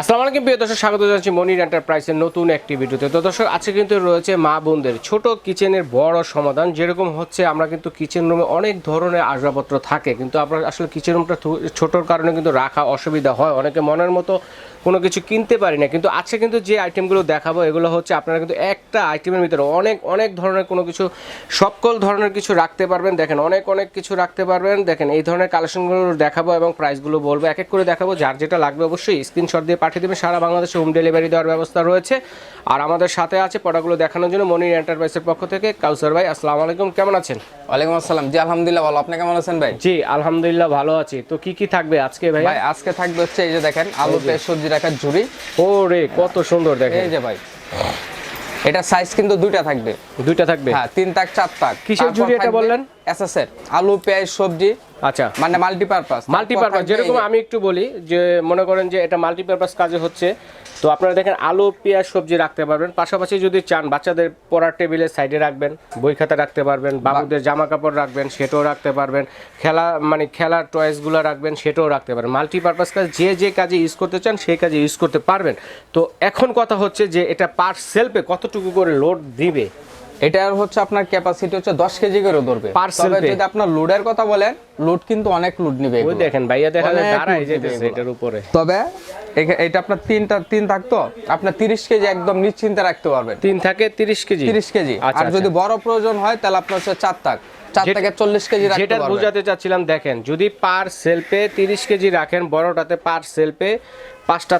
আসসালামু আলাইকুম, প্রিয় দর্শক, স্বাগত জানাচ্ছি মনির এন্টারপ্রাইজের নতুন একটি ভিডিওতে। তো দর্শক, আজকে কিন্তু রয়েছে মা বোনদের ছোট কিচেনের বড় সমাধান। যেরকম হচ্ছে, আমরা কিন্তু কিচেন রুমে অনেক ধরনের আসবাবপত্র থাকে, কিন্তু আপনার আসলে কিচেন রুমটা ছোটোর কারণে কিন্তু রাখা অসুবিধা হয়। অনেকে মনের মতো কোনো কিছু কিনতে পারি না। কিন্তু আজকে কিন্তু যে আইটেমগুলো দেখাবো এগুলো হচ্ছে আপনারা কিন্তু একটা আইটেমের ভিতরে অনেক অনেক ধরনের কোনো কিছু সকল ধরনের কিছু রাখতে পারবেন। দেখেন অনেক অনেক কিছু রাখতে পারবেন। দেখেন এই ধরনের কালেকশনগুলো দেখাবো এবং প্রাইসগুলো বলব। এক এক করে দেখাবো যার যেটা লাগবে অবশ্যই স্ক্রিনশট দিয়ে পাঠিয়ে দেবেন। সারা বাংলাদেশে হোম ডেলিভারি দেওয়ার ব্যবস্থা রয়েছে। আর আমাদের সাথে আছে প্রোডাক্টগুলো দেখানোর জন্য মনির এন্টারপ্রাইজের পক্ষ থেকে। কাউসার ভাই আসসালামু আলাইকুম কেমন আছেন? ওয়ালাইকুম আসসালাম। জি আলহামদুলিল্লাহ ভালো। আপনি কেমন আছেন ভাই? জি আলহামদুলিল্লাহ ভালো আছি। তো কি কি থাকবে আজকে ভাই ভাই আজকে থাকবে হচ্ছে এই যে দেখেন আলু পেঁয়াজ সবজি রাখার ঝুড়ি। ওরে রে কত সুন্দর দেখে এই যে ভাই এটা সাইজ কিন্তু দুইটা থাকবে। দুইটা থাকবে? হ্যাঁ তিন তাক চার তাক। কিসের ঝুড়ি এটা বললেন? এসএসএর আলু পেঁয়াজ সবজি আচ্ছা। মানে মাল্টিপারপাস মাল্টিপারপাস যেরকম আমি একটু বলি যে মনে করেন যে এটা মাল্টিপারপাস কাজে হচ্ছে তো আপনারা দেখেন আলু পেঁয়াজ সবজি রাখতে পারবেন। পাশাপাশি যদি চান বাচ্চাদের পড়ার টেবিলে সাইডে রাখবেন বই খাতা রাখতে পারবেন বাবুদের জামা কাপড় রাখবেন সেটাও রাখতে পারবেন খেলা মানে খেলার টয়েসগুলো রাখবেন সেটাও রাখতে পারবেন। মাল্টিপারপাস কাজ যে যে কাজে ইউজ করতে চান সেই কাজে ইউজ করতে পারবেন। তো এখন কথা হচ্ছে যে এটা পার সেলফে কতটুকু করে লোড দিবে? এটার হচ্ছে আপনার ক্যাপাসিটি হচ্ছে 10 কেজি করে ধরবে। তবে যদি আপনার লোডের কথা বলেন লোড কিন্তু অনেক লোড নিবে ওই দেখেন ভাইয়া দেখা যায় দাঁড়াই যেতেছে এটার উপরে। তবে এটা আপনার তিনটা তিন থাকতো আপনার 30 কেজি একদম নিশ্চিন্তে রাখতে পারবেন। তিন থাকে 30 কেজি? 30 কেজি। আচ্ছা, আর যদি আচ্ছা। বড় প্রয়োজন হয় তাহলে আপনার হচ্ছে চার থাক। যেটা বোঝাতে চাচ্ছিলাম দেখেন যদি পার সেলফে 30 কেজি রাখেন বড়টাতে পার সেলফে পাঁচটা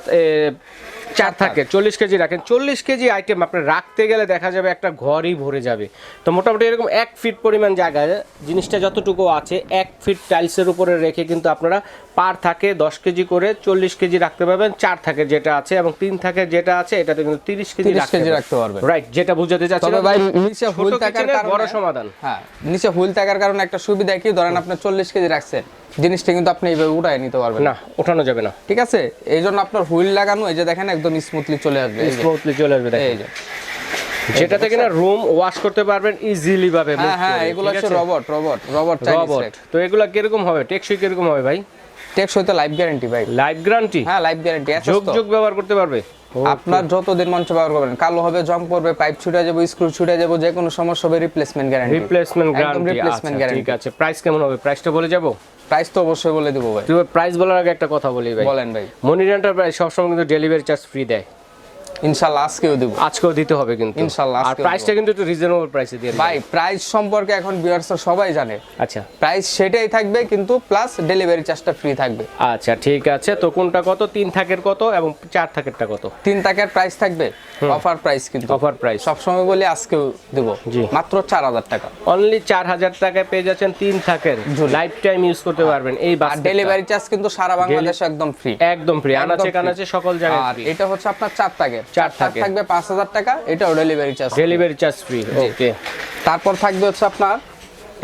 চার থাকে চল্লিশ কেজি রাখেন। চল্লিশ কেজি আইটেম আপনি রাখতে গেলে দেখা যাবে একটা ঘরই ভরে যাবে। তো মোটামুটি এরকম এক ফিট পরিমাণ জায়গায় জিনিসটা যতটুকু আছে এক ফিট টাইলসের উপরে রেখে কিন্তু আপনারা পার থাকে দশ কেজি করে চল্লিশ কেজি রাখতে পারবেন চার থাকে যেটা আছে এবং তিন থাকে যেটা আছে এটাতে কিন্তু তিরিশ কেজি কেজি রাখতে পারবেন রাইট যেটা বুঝাতে চাচ্ছি বড় সমাধান। হ্যাঁ নিচে হুইল থাকার কারণে একটা সুবিধা কি? ধরেন আপনি চল্লিশ কেজি রাখছেন। জিনিসটা কিন্তু আপনি এইভাবে উঠায় নিতে পারবেন। না ওঠানো যাবে না। ঠিক আছে? এই জন্য আপনার হুইল লাগানো এই যে দেখেন একদম স্মুথলি চলে আসবে। স্মুথলি চলে আসবে এই যে। যেটাতে কিনা রুম ওয়াশ করতে পারবেন ইজিলি ভাবে হ্যাঁ হ্যাঁ এগুলো হচ্ছে রবট রবট রবট রবট তো এগুলো কীরকম হবে? টেকসই কীরকম হবে ভাই? টেক্স তো লাইফ গ্যারান্টি ভাই। লাইফ গ্যারান্টি হ্যাঁ লাইফ গ্যারান্টি যোগ যোগ ব্যবহার করতে পারবে? আপনার যতদিন মঞ্চ ব্যবহার করবেন কালো হবে জং পড়বে পাইপ ছুটে যাবে স্ক্রু ছুটে যাবে যে কোনো সমস্যা হবে রিপ্লেসমেন্ট গ্যারান্টি রিপ্লেসমেন্ট গ্যারান্টি একদম গ্যারান্টি ঠিক আছে। প্রাইস কেমন হবে? প্রাইসটা বলে যাব? প্রাইস তো অবশ্যই বলে দিব ভাই। তুই প্রাইস বলার আগে একটা কথা বলি ভাই। বলেন ভাই। মনির এন্টারপ্রাইজ সবসময় কিন্তু ডেলিভারি চার্জ ফ্রি দেয়। ইনশাল্লাহ আজকেও দিব। আজকেও দিতে হবে কিন্তু। ইনশাল্লাহ, আর প্রাইসটা কিন্তু একটু রিজনেবল প্রাইসে দিয়ে ভাই প্রাইস সম্পর্কে এখন ভিউয়ার্সরা সবাই জানে। আচ্ছা। প্রাইস সেটাই থাকবে কিন্তু প্লাস ডেলিভারি চার্জটা ফ্রি থাকবে। আচ্ছা ঠিক আছে। তো কোনটা কত? তিন থাকের কত এবং চার থাকেরটা কত? তিন টাকার প্রাইস থাকবে। অফার প্রাইস কিন্তু। অফার প্রাইস সবসময় বলি আজকেও দেব। জি। মাত্র চার হাজার টাকা। অনলি চার হাজার টাকায় পেয়ে যাচ্ছেন তিন থাকের। লাইফ টাইম ইউজ করতে পারবেন এই আর ডেলিভারি চার্জ কিন্তু সারা বাংলাদেশে একদম ফ্রি একদম ফ্রি আনাচে কানাচে সকল জায়গায় আর এটা হচ্ছে আপনার চার টাকার চার টাকার। থাকবে পাঁচ হাজার টাকা এটাও delivery charge delivery charge free okay তারপর থাকবে হচ্ছে আপনার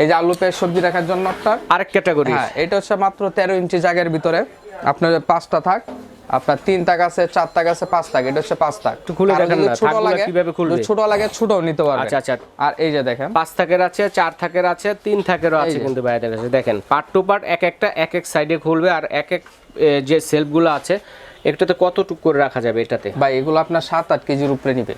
এই যে আলু পেঁয়াজ সবজি রাখার জন্য আপনার। আরেক ক্যাটাগরি হ্যাঁ এটা হচ্ছে মাত্র তেরো ইঞ্চি জায়গার ভিতরে। আপনার পাঁচটা থাক আপনার তিন তাক আছে চার তাক আছে পাঁচ তাক এটা হচ্ছে পাঁচ তাক। একটু খুলে কারও না, ছোট লাগে কীভাবে খুলবে? ছোট লাগে ছোটও নিতে পারবে। আচ্ছা, আচ্ছা। আর এই যে দেখেন। পাঁচ থাকের আছে চার থাকের আছে তিন থাকেরও আছে কিন্তু বাইরে দেখেন পার্ট টু পার্ট এক একটা এক এক সাইডে খুলবে আর এক এক যে সেলফগুলো আছে একটাতে কতটুক করে রাখা যাবে এটাতে? ভাই এগুলো আপনার সাত আট কেজির উপরে নিবে।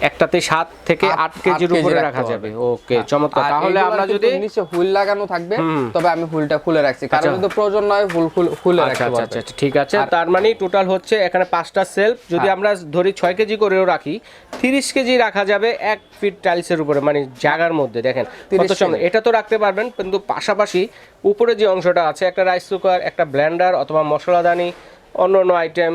একটাতে সাত থেকে আট- কেজির উপরে রাখা যাবে। ওকে চমৎকার। তাহলে আমরা যদি নিচে হুইল লাগানো থাকবে তবে আমি হুইলটা খুলে রাখছি। কারণ যদি প্রয়োজন নয় হুল খুল- খুলে আচ্ছা রাখতে আচ্ছা পারবে। আচ্ছা ঠিক আছে। তার মানে টোটাল হচ্ছে এখানে পাঁচটা সেলফ। যদি হ্যাঁ। আমরা ধরি ছয় কেজি করেও রাখি তিরিশ কেজি রাখা যাবে এক ফিট টাইলসের উপরে মানে জায়গার মধ্যে দেখেন। কত 30 সামনে এটা তো রাখতে পারবেন কিন্তু পাশাপাশি উপরে যে অংশটা আছে একটা রাইস কুকার একটা ব্লেন্ডার অথবা মশলাদানি অন্য অন্য আইটেম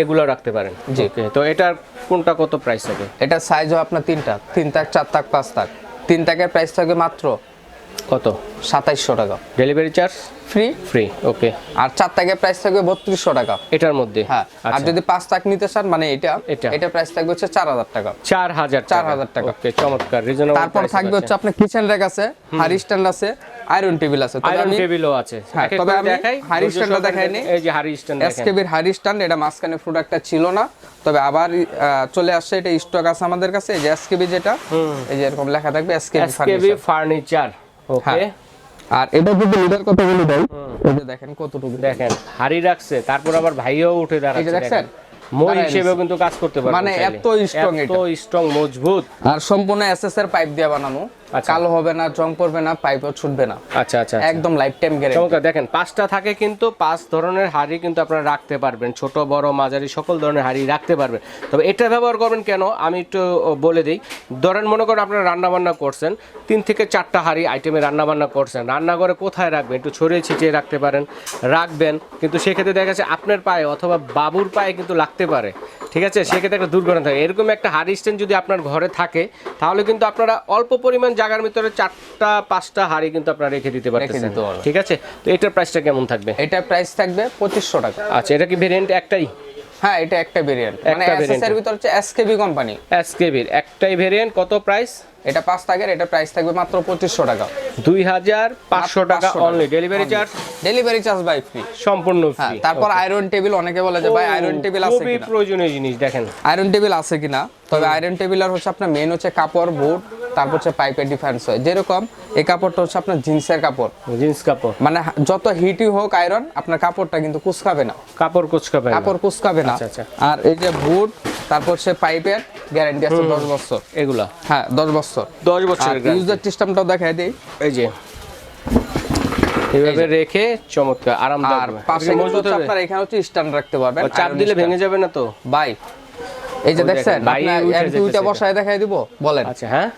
এগুলো রাখতে পারেন। জি। তো এটার কোনটা কত প্রাইস থাকে? এটার সাইজ হয় আপনার তিনটা তিন তাক চার তাক পাঁচ তাক তিন তাকের প্রাইস থাকে মাত্র কত? সাতাইশশো টাকা। Delivery charge free free okay আর চার তাকের প্রাইস থাকবে বত্রিশশো টাকা। এটার মধ্যে? হ্যাঁ আর আচ্ছা। যদি পাঁচ তাক নিতে চান মানে এটা এটা। এটা প্রাইস থাকবে হচ্ছে চার হাজার টাকা। চার হাজার চার হাজার টাকা। ওকে চমৎকার রিজনেবল তারপর থাকবে হচ্ছে আপনার কিচেন র্যাক আছে হারি স্ট্যান্ড আছে আয়রন টেবিল আছে। আয়রন টেবিলও আছে। হ্যাঁ, তবে আমি দেখাই হাড়ি স্ট্যান্ডটা দেখাইনি। এই যে হাড়ি স্ট্যান্ড এসকেবির হারি স্ট্যান্ড এটা মাঝখানে প্রোডাক্টটা ছিল না। তবে আবার চলে আসছে এটা স্টক আছে আমাদের কাছে এই যে এসকেবি যেটা। এই যে এরকম লেখা থাকবে এসকেবি ফার্নিচার ওকে হ্যাঁ। আর এটা যদি লিডার কথা বলি ভাই এই যে দেখেন কতটুকু দেখেন হাড়ি রাখছে তারপর আবার ভাইও উঠে দাঁড়াচ্ছে দেখেন। মই হিসেবেও কিন্তু কাজ করতে পারে মানে এত strong এত স্ট্রং মজবুত। আর সম্পূর্ণ এসএস এর পাইপ দিয়ে বানানো। কালো হবে না জং পড়বে না পাইপও ছুটবে না। আচ্ছা আচ্ছা আচ্ছা। একদম লাইফ টাইম গ্যারেন্টি চমৎকার দেখেন পাঁচটা থাকে কিন্তু পাঁচ ধরনের হাড়ি কিন্তু আপনারা রাখতে পারবেন। ছোট বড় মাঝারি সকল ধরনের হাড়ি রাখতে পারবেন। তবে এটা ব্যবহার করবেন কেন? আমি একটু বলে দিই। ধরেন মনে করেন আপনারা রান্না বান্না করছেন তিন থেকে চারটা হাড়ি আইটেমে রান্না বান্না করছেন। রান্নাঘরে কোথায় রাখবেন? একটু ছড়িয়ে ছিটিয়ে রাখতে পারেন। রাখবেন কিন্তু সেক্ষেত্রে দেখা যাচ্ছে আপনার পায়ে অথবা বাবুর পায়ে কিন্তু লাগতে পারে। ঠিক আছে? সেক্ষেত্রে একটা দুর্ঘটনা থাকে। এরকম একটা হাড়ি স্ট্যান্ড যদি আপনার ঘরে থাকে তাহলে কিন্তু আপনারা অল্প পরিমাণ জায়গার ভিতরে চারটা পাঁচটা হাড়ি কিন্তু আপনারা রেখে দিতে পারতেছেন। ঠিক আছে? তো এটার প্রাইসটা কেমন থাকবে? এটা প্রাইস থাকবে পঁচিশশো টাকা। আচ্ছা এটা কি ভেরিয়েন্ট একটাই? হ্যাঁ এটা একটা ভেরিয়েন্ট মানে একটা এসএস এর variant। ভিতর হচ্ছে এসকেবি কোম্পানি এসকেবির একটাই ভেরিয়েন্ট কত প্রাইস এটা পাঁচ টাকার এটা প্রাইস থাকবে মাত্র পঁচিশশো টাকা। দুই হাজার পাঁচশো মাত্র টাকা only delivery charge delivery charge by free সম্পূর্ণ হ্যাঁ ফ্রি তারপর আয়রন টেবিল অনেকে বলে যে ভাই আয়রন টেবিল আছে খুবই প্রয়োজনীয় জিনিস দেখেন। আয়রন টেবিল আছে কিনা? তবে আয়রন টেবিল আর হচ্ছে আপনার মেন হচ্ছে কাপড় বুট তারপর হচ্ছে পাইপের ডিফারেন্স হয়। যেরকম এই কাপড়টা হচ্ছে আপনার জিন্সের কাপড়। জিন্স কাপড়। মানে যত হিটই হোক আয়রন আপনার কাপড়টা কিন্তু কুচকাবে না। কাপড় কুচকাবে না। কাপড় কুচকাবে না। আচ্ছা, আচ্ছা। আর এই যে বুট তারপর হচ্ছে পাইপের গ্যারান্টি আছে দশ বছর। এগুলা? হ্যাঁ দশ বছর। দশ আর বছরের guarantee। ইউজার সিস্টেমটাও দেখাই দিই। এই যে। এইভাবে রেখে চমৎকার আর আরামদায়ক পাশে মজবুত আপনার এখানে হচ্ছে স্ট্যান্ড রাখতে পারবেন। চাপ দিলে ভেঙে যাবে না তো? বাই। এই যে দেখছেন এক দুইটা বসায় দেখাই দিব বলেন। আচ্ছা হ্যাঁ?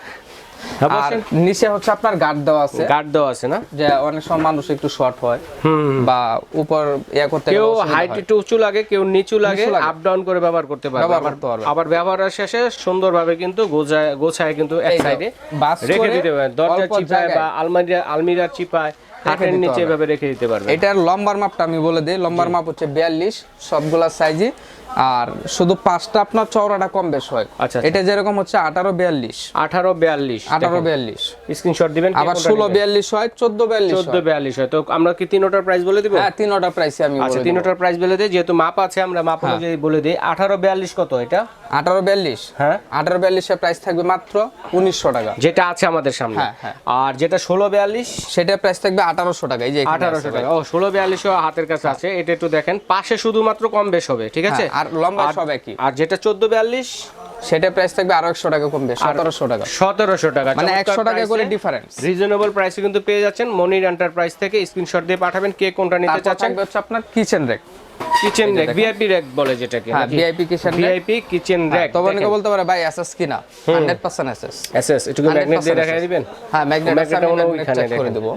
নিচে হচ্ছে আপনার গার্ড দেওয়া আছে। গার্ড দেওয়া আছে না? যে অনেক সময় মানুষ একটু শর্ট হয়। বা উপর ইয়া করতে কেউ হাইট একটু উঁচু লাগে কেউ নিচু লাগে আপ ডাউন করে ব্যবহার করতে পারবে। আবার- ব্যবহারের শেষে সুন্দরভাবে কিন্তু গোছায় গোছায় কিন্তু এক সাইডে রেখে দিতে পারবে। দরজা চিপায় বা আলমারিয়া আলমিরার চিপায় হাতের নিচে এভাবে রেখে দিতে পারবে। এটার লম্বার মাপটা আমি বলে দিই। লম্বার মাপ হচ্ছে বিয়াল্লিশ সবগুলা সাইজই আর শুধু পাঁচটা আপনার চওড়াটা কম বেশ হয়। আচ্ছা, আচ্ছা। এটা যেরকম হচ্ছে আঠারো বিয়াল্লিশ। আঠারো বিয়াল্লিশ আঠারো বিয়াল্লিশ। স্ক্রিনশট দিবেন আবার ষোলো বিয়াল্লিশ হয় চোদ্দ বিয়াল্লিশ চোদ্দ বিয়াল্লিশ হয়। তো আমরা কি তিনোটার প্রাইস বলে দিব? হ্যাঁ তিন অর্ডার প্রাইসে আমি আচ্ছা দিই তিনোটার প্রাইস বলে দিই যেহেতু মাপ আছে আমরা মাপ হ্যাঁ। অনুযায়ী বলে দিই। আঠারো বিয়াল্লিশ কত এটা? আঠারো বিয়াল্লিশ। হ্যাঁ। আঠারো বিয়াল্লিশের প্রাইস থাকবে মাত্র উনিশশো টাকা। যেটা আছে আমাদের সামনে। হ্যাঁ, হ্যাঁ। আর যেটা ষোলো বিয়াল্লিশ? সেটার প্রাইস থাকবে আঠারোশো টাকা এই যে আঠারোশো টাকা। ও ষোলো বিয়াল্লিশও হাতের কাছে আছে। এটা একটু দেখেন পাশে শুধুমাত্র কম বেশ হবে ঠিক আছে? হ্যাঁ, আর লম্বা সব একই। আর যেটা চোদ্দ বিয়াল্লিশ সেটার প্রাইস থাকবে আরও একশো টাকা কমবে সতেরোশো টাকা। সতেরোশো টাকা। মানে একশো টাকা করে ডিফারেন্স রিজনেবল প্রাইসে কিন্তু পেয়ে যাচ্ছেন মনির এন্টারপ্রাইজ থেকে। স্ক্রিনশট দিয়ে পাঠাবেন কে কোনটা নিতে চাচ্ছেন। হচ্ছে আপনার kitchen rack kitchen rack VIP rack বলে যেটাকে হ্যাঁ VIP kitchen rack VIP kitchen rack তবে অনেকে বলতে পারে ভাই এসএস কিনা হান্ড্রেড পার্সেন্ট এসএস এসএস একটু ম্যাগনেট দিয়ে দেখাই দিবেন? হ্যাঁ ম্যাগনেট Magnet টা ওইখানে চেক করে। দেবো।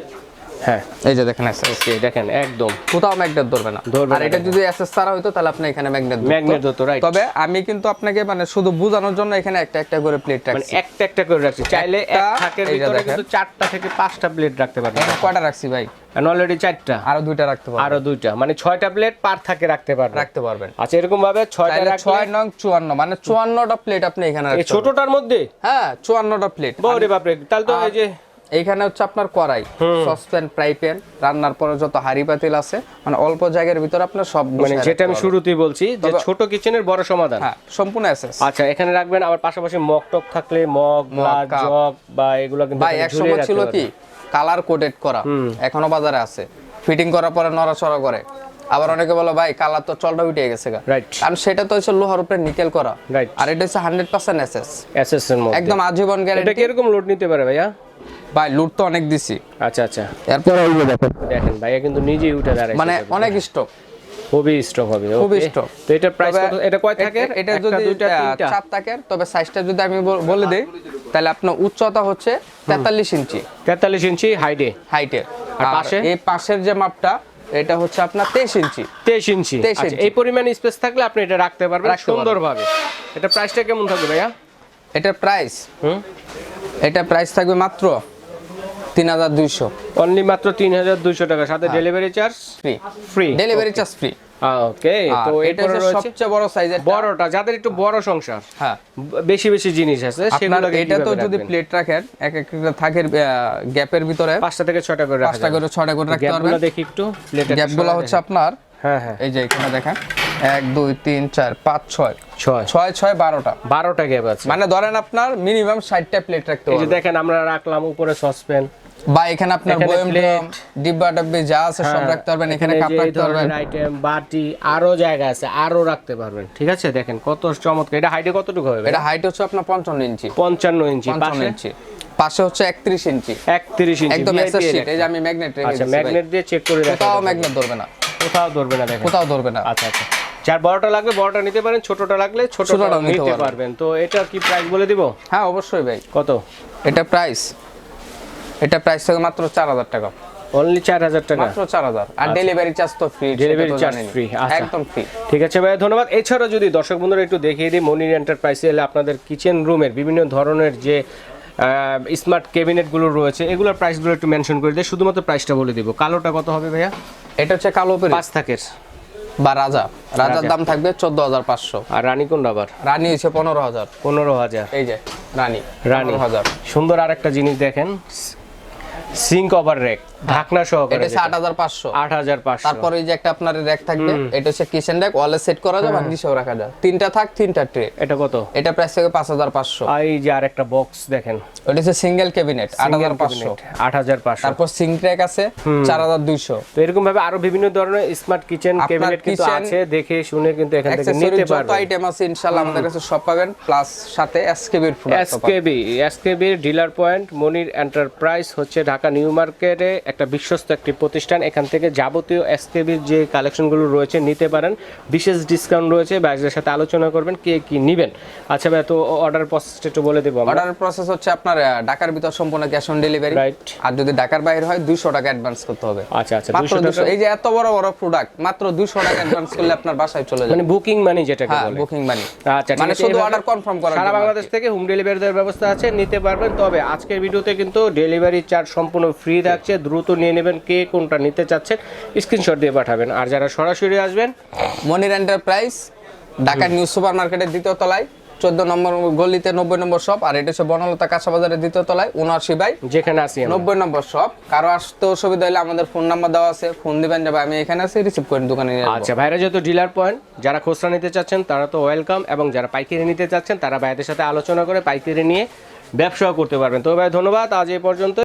হ্যাঁ। এই যে দেখেন এসএস দেখেন একদম কোথাও ম্যাগনেট ধরবে না। ধরবে আর এটা যদি এসএস ছাড়া হইতো তাহলে আপনি এখানে ম্যাগনেট ম্যাগনেট হতো রাইট তবে আমি কিন্তু আপনাকে মানে শুধু বোঝানোর জন্য এখানে একটা একটা করে প্লেট মানে একটা একটা করে রাখছি। চাইলে এক থাকের ভিতরে কিন্তু চারটা থেকে পাঁচটা প্লেট রাখতে পারবেন। কয়টা রাখছি ভাই? অলরেডি চারটা। আরও দুইটা রাখতে পারবেন। আরও দুইটা। মানে ছয়টা প্লেট পার থাকে রাখতে পারবেন। রাখতে পারবেন। আচ্ছা এরকম ভাবে ছয়টা রাখলে ছয় নং চুয়ান্ন মানে চুয়ান্নটা প্লেট আপনি এখানে রাখতে ছোটটার মধ্যে? হ্যাঁ চুয়ান্নটা প্লেট বরে বাপরে। তাহলে তো এই যে এইখানে হচ্ছে আপনার কড়াই সসপ্যান ফ্রাই প্যান রান্নার পরে যত হাড়ি পাতিল আছে মানে অল্প জায়গার ভিতরে আপনার সব মানে যেটা আমি শুরুতেই বলছি যে ছোট কিচেনের বড় সমাধান। হ্যাঁ সম্পূর্ণ এসএস আচ্ছা এখানে রাখবেন আবার পাশাপাশি মগ টক থাকলে মগ গ্লাস জগ বা এগুলো কিন্তু ভাই এক সময় ছিল কি? কালার কোটেড করা এখনও বাজারে আছে। ফিটিং করার পরে নড়াচড়া করে। আবার অনেকে বলে ভাই কালার তো চলটা উঠে গেছে. কারণ সেটা তো হচ্ছে লোহার উপরে নিকেল করা. আর এটা হচ্ছে হান্ড্রেড পার্সেন্ট এসএস এসএস এর মধ্যে। একদম আজীবন এটা কীরকম লোড নিতে পারে ভাইয়া? ভাই লুট তো অনেক দিছি। আচ্ছা আচ্ছা। এরপর দেখেন। দেখেন ভাইয়া কিন্তু নিজেই উঠে দাঁড়ায় মানে অনেক স্টক খুবই স্ট্রং হবে খুবই strong। তো এটা প্রাইস কত? এটা কয় থাকে এটা যদি দুইটা তিনটা? চার থাকের তবে সাইজটা যদি আমি বলে দিই তাহলে আপনার উচ্চতা হচ্ছে তেতাল্লিশ ইঞ্চি। 43 ইঞ্চি হাইটে। হাইটে। আর পাশে? এই পাশের যে মাপটা এটা হচ্ছে আপনার তেইশ ইঞ্চি। 23 ইঞ্চি। 23 আচ্ছা। এই পরিমাণ স্পেস থাকলে আপনি এটা রাখতে পারবেন সুন্দরভাবে। এটা প্রাইসটা কেমন থাকবে ভাইয়া? এটা প্রাইস হুম? এটা প্রাইস থাকবে মাত্র তিন হাজার দুইশো। অনলি মাত্র 3200 টাকা। সাথে delivery charge free free delivery charge free okay তো এটা সবচেয়ে বড় সাইজের বড়টা যাদের একটু বড় সংসার। হ্যাঁ। বেশি বেশি জিনিস আছে সেগুলো এটা তো যদি প্লেট রাখেন এক একটা থাকের গ্যাপের ভিতরে পাঁচটা থেকে ছয়টা করে পাঁচটা করে ছয়টা করে রাখতে পারবেন। দেখি একটু প্লেটের গ্যাপগুলো হচ্ছে আপনার হ্যাঁ হ্যাঁ। এই যে এখানে দেখেন এক দুই তিন চার পাঁচ ছয়। ছয়। ছয় ছয় বারোটা। বারোটা গ্যাপ আছে। মানে ধরেন আপনার মিনিমাম ষাটটা প্লেট রাখতে পারবেন। দেখেন আমরা রাখলাম উপরে সসপ্যান বা এখানে আপনার বয়ম। ডিব্বা ডাব্বি যা আছে সব রাখতে পারবেন এখানে কাপ রাখতে পারবেন। আইটেম বাটি আরও জায়গা আছে আরও রাখতে পারবেন ঠিক আছে? দেখেন কত চমৎকার। এটা হাইটে কতটুকু হবে এটা হাইট হচ্ছে আপনার পঞ্চান্ন ইঞ্চি। পঞ্চান্ন ইঞ্চি পঞ্চান্ন পাশে? ইঞ্চি। পাশে হচ্ছে একত্রিশ ইঞ্চি। একত্রিশ ইঞ্চি একদম এর শীট এই যে আমি ম্যাগনেট রেখে আচ্ছা ম্যাগনেট দিয়ে চেক করে কোথাও ম্যাগনেট ধরবে না। কোথাও ধরবে না দেখেন। কোথাও ধরবে না। আচ্ছা আচ্ছা। যার বড়টা লাগবে বড়টা নিতে পারেন ছোটটা লাগলে ছোটটা নিতে। পারবেন। তো এটা কি প্রাইস বলে দিব? হ্যাঁ অবশ্যই ভাই। কত? এটা প্রাইস এটা প্রাইস থেকে মাত্র চার হাজার টাকা। অনলি চার হাজার টাকা? মাত্র চার হাজার। আর ডেলিভারি চার্জ তো ফ্রি ডেলিভারি charge ফ্রি আচ্ছা। একদম ফ্রি ঠিক আছে ভাই ধন্যবাদ। এছাড়াও যদি দর্শক বন্ধুরা একটু দেখিয়ে দিই মনির এন্টারপ্রাইজে এলে আপনাদের কিচেন রুমের বিভিন্ন ধরনের যে স্মার্ট ক্যাবিনেটগুলো রয়েছে এগুলোর প্রাইসগুলো একটু মেনশন করে দিই। শুধুমাত্র প্রাইসটা বলে দিব। কালোটা কত হবে ভাইয়া? এটা হচ্ছে কালো পেরি পাঁচ থাকের। বা রাজা। রাজার দাম থাকবে চোদ্দ হাজার পাঁচশো। আর রানী কোন আবার? রানী হচ্ছে পনেরো হাজার। পনেরো হাজার। এই যে রানী রানী। হাজার। সুন্দর আর একটা জিনিস দেখেন। সিঙ্ক ওভার রেক ঢাকনা সহকারে হাজার পাঁচশো। তারপরে এই যে একটা আপনার র্যাক থাকবে এটা হচ্ছে কিচেন র্যাক ওয়ালে সেট করা যাবে নিচেও রাখা যায় তিনটা থাক তিনটা ট্রে। এটা কত? এটা প্রাইস থেকে পাঁচ হাজার পাঁচশো। আর এই যে আর একটা বক্স দেখেন। ওটা হচ্ছে সিঙ্গেল ক্যাবিনেট আট হাজার পাঁচশো। আট হাজার পাঁচশো। তারপর সিঙ্ক র্যাক আছে চার হাজার দুইশো। তো এরকম ভাবে আরও বিভিন্ন ধরনের স্মার্ট কিচেন ক্যাবিনেট কিন্তু আছে দেখে শুনে কিন্তু এখান থেকে নিতে যত আইটেম আছে ইনশাআল্লাহ আমাদের কাছে সব পাবেন প্লাস সাথে এসকেবির প্রোডাক্ট এসকেবি এসকেবির ডিলার পয়েন্ট মনির এন্টারপ্রাইজ হচ্ছে ঢাকা নিউ মার্কেটে একটা বিশ্বস্ত একটি প্রতিষ্ঠান। এখান থেকে যাবতীয় এসকেবির যে কালেকশনগুলো রয়েছে নিতে পারেন। বিশেষ ডিসকাউন্ট রয়েছে। বাইরের সাথে আলোচনা করবেন কে কি নেবেন। আচ্ছা ভাই তো অর্ডার প্রসেসটা একটু বলে দেবো অর্ডার প্রসেস হচ্ছে আপনার ঢাকার ভিতর সম্পূর্ণ ক্যাশ অন ডেলিভারি Right. আর যদি ঢাকার বাইরে হয় দুইশো টাকা অ্যাডভান্স করতে হবে। আচ্ছা আচ্ছা মাত্র দুশো দুশো এই যে এত বড় বড় প্রোডাক্ট মাত্র দুশো টাকা অ্যাডভান্স করলে আপনার বাসায় চলে যাবে। মানে বুকিং মানি যেটাকে হ্যাঁ বলে। বুকিং মানি আচ্ছা মানে শুধু অর্ডার কনফার্ম করা সারা বাংলাদেশ থেকে হোম ডেলিভারি দেওয়ার ব্যবস্থা আছে নিতে পারবেন। তবে আজকের ভিডিওতে কিন্তু ডেলিভারি চার্জ সম্পূর্ণ ফ্রি থাকছে। দ্রুত নিয়ে নেবেন কে কোনটা নিতে চাচ্ছেন স্ক্রিনশট দিয়ে পাঠাবেন। আর যারা সরাসরি আসবেন Monir enterprise Dhaka new super মার্কেটের দ্বিতীয় তলায় চোদ্দ নম্বর গলিতে নব্বই নম্বর শপ আর এটা হচ্ছে বনলতা কাঁচা বাজারের দ্বিতীয় তলায় উনআশি বাই যেখানে আসি নব্বই নম্বর শপ কারও আসতে অসুবিধা হলে আমাদের ফোন নাম্বার দেওয়া আছে ফোন দিবেন যাবে আমি এখানে আছি রিসিভ করেন দোকানে আচ্ছা ভাইরা যেহেতু ডিলার পয়েন্ট যারা খুচরা নিতে চাচ্ছেন তারা তো ওয়েলকাম এবং যারা পাইকারি নিতে চাচ্ছেন তারা ভাইদের সাথে আলোচনা করে পাইকারি নিয়ে ব্যবসাও করতে পারবেন। তো ভাই ধন্যবাদ আজ এই পর্যন্ত